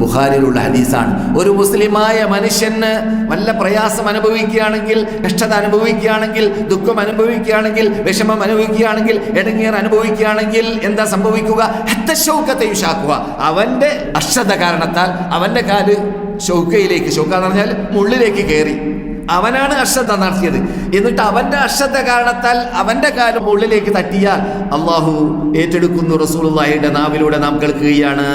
ബുഖാരിലുള്ള ഹദീസാണ്. ഒരു മുസ്ലിമായ മനുഷ്യന് വല്ല പ്രയാസം അനുഭവിക്കുകയാണെങ്കിൽ കഷ്ടത അനുഭവിക്കുകയാണെങ്കിൽ ദുഃഖം അനുഭവിക്കുകയാണെങ്കിൽ വിഷമം അനുഭവിക്കുകയാണെങ്കിൽ ഇടങ്ങിയർ അനുഭവിക്കുകയാണെങ്കിൽ എന്താ സംഭവിക്കുക? ഹത്തശൗക്കത്തെ യുഷാക്കുക അവന്റെ അശ്രദ്ധ കാരണത്താൽ അവന്റെ കാൽ ഷൗക്കയിലേക്ക് ഷൗക്ക എന്ന് പറഞ്ഞാൽ മുള്ളിലേക്ക് കയറി. അവനാണ് അശ്രദ്ധ നടത്തിയത്. എന്നിട്ട് അവന്റെ അശ്രദ്ധ കാരണത്താൽ അവന്റെ കാലം ഉള്ളിലേക്ക് തട്ടിയാൽ അള്ളാഹു ഏറ്റെടുക്കുന്നു റസൂലുള്ളാഹിയുടെ നാവിലൂടെ നാം കേൾക്കുകയാണ്.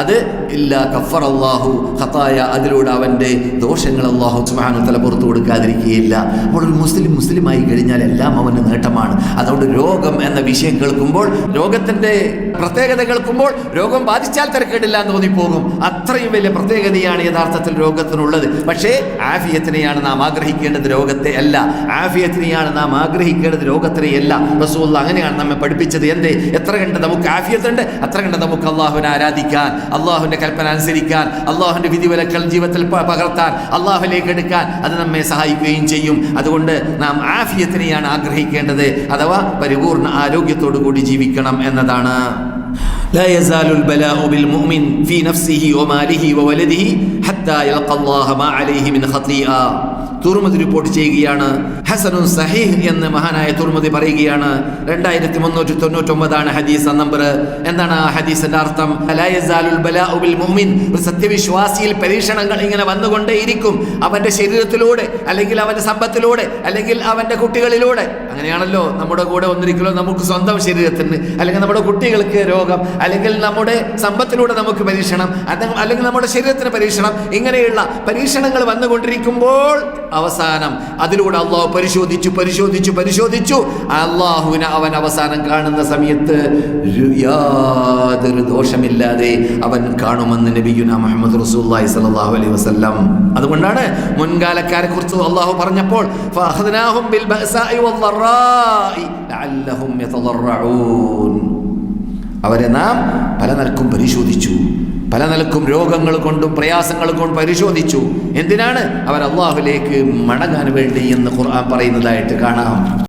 അത് ഇല്ല കഫർ അള്ളാഹു ഖത്തായ അതിലൂടെ അവന്റെ ദോഷങ്ങൾ അള്ളാഹു സുബ്ഹാനഹു തല പുറത്തു കൊടുക്കാതിരിക്കുകയില്ല. അപ്പോൾ ഒരു മുസ്ലിം മുസ്ലിമായി കഴിഞ്ഞാൽ എല്ലാം അവന് നേട്ടമാണ്. അതുകൊണ്ട് രോഗം എന്ന വിഷയം കേൾക്കുമ്പോൾ രോഗത്തിന്റെ പ്രത്യേകത കേൾക്കുമ്പോൾ രോഗം ബാധിച്ചാൽ തിരക്കേടില്ല എന്ന് തോന്നിപ്പോകും. അത്രയും വലിയ പ്രത്യേകതയാണ് യഥാർത്ഥത്തിൽ രോഗത്തിനുള്ളത്. പക്ഷേ ആഫിയത്തിനെയാണ് നാം ആഗ്രഹിക്കേണ്ടത് രോഗത്തെ അല്ല. ആഫിയത്തിനെയാണ് നാം ആഗ്രഹിക്കേണ്ടത് രോഗത്തിനെ അല്ല. റസൂൽ അങ്ങനെയാണ് നമ്മെ പഠിപ്പിച്ചത്. എന്തേ? എത്ര കണ്ട് നമുക്ക് ആഫിയത്തുണ്ട് അത്ര കണ്ട് നമുക്ക് അള്ളാഹുവിനെ ആരാധിക്കാൻ അള്ളാഹുവിന്റെ കൽപ്പന അനുസരിക്കാൻ അള്ളാഹുവിന്റെ വിധിവിലക്കൾ ജീവിതത്തിൽ പകർത്താൻ അള്ളാഹുലേക്ക് എടുക്കാൻ അത് നമ്മെ സഹായിക്കുകയും ചെയ്യും. അതുകൊണ്ട് നാം ആഫിയത്തിനെയാണ് ആഗ്രഹിക്കേണ്ടത്. അഥവാ പരിപൂർണ ആരോഗ്യത്തോടു കൂടി ജീവിക്കണം എന്നതാണ്. لا يزال البلاء بالمؤمن في نفسه وماله وولده حتى يلقى الله ما عليه من خطيئة. തുർമതി റിപ്പോർട്ട് ചെയ്യുകയാണ്. ഹസനുൻ സഹീഹ് എന്ന് മഹാനായ തുർമതി പറയുകയാണ്. രണ്ടായിരത്തി മുന്നൂറ്റി തൊണ്ണൂറ്റി ഒമ്പതാണ് ഹദീസ് നമ്പർ എന്താണ് ആ ഹദീസിന്റെ അർത്ഥം? മുഅ്മിൻ. ഒരു സത്യവിശ്വാസിയിൽ പരീക്ഷണങ്ങൾ ഇങ്ങനെ വന്നുകൊണ്ടേയിരിക്കും. അവന്റെ ശരീരത്തിലൂടെ അല്ലെങ്കിൽ അവന്റെ സമ്പത്തിലൂടെ അല്ലെങ്കിൽ അവന്റെ കുട്ടികളിലൂടെ. അങ്ങനെയാണല്ലോ നമ്മുടെ കൂടെ ഒന്നിരിക്കലോ നമുക്ക് സ്വന്തം ശരീരത്തിന് അല്ലെങ്കിൽ നമ്മുടെ കുട്ടികൾക്ക് രോഗം അല്ലെങ്കിൽ നമ്മുടെ സമ്പത്തിലൂടെ നമുക്ക് പരീക്ഷണം അല്ലെങ്കിൽ നമ്മുടെ ശരീരത്തിന് പരീക്ഷണം ഇങ്ങനെയുള്ള പരീക്ഷണങ്ങൾ വന്നുകൊണ്ടിരിക്കുമ്പോൾ അവസാനം അതിലൂടെ അള്ളാഹു പരിശോധിച്ചു പരിശോധിച്ചു പരിശോധിച്ചു. അള്ളാഹുവിനെ അവൻ അവസാനം കാണുന്ന സമയത്ത് യാതൊരു ദോഷമില്ലാതെ അവൻ കാണുമെന്ന് നബിയുന മുഹമ്മദ് റസൂല്ലി സലാഹു അലൈഹി വസല്ലം. അതുകൊണ്ടാണ് മുൻകാലക്കാരെ കുറിച്ച് അള്ളാഹു പറഞ്ഞപ്പോൾ അവരെ നാം പല നിലക്കും പരിശോധിച്ചു. പല നിലക്കും രോഗങ്ങൾ കൊണ്ടും പ്രയാസങ്ങൾ കൊണ്ടും പരിശോധിച്ചു. എന്തിനാണ് അവർ അള്ളാഹുലേക്ക് മടങ്ങാൻ വേണ്ടി എന്ന് ഖുർആൻ പറയുന്നതായിട്ട് കാണാം.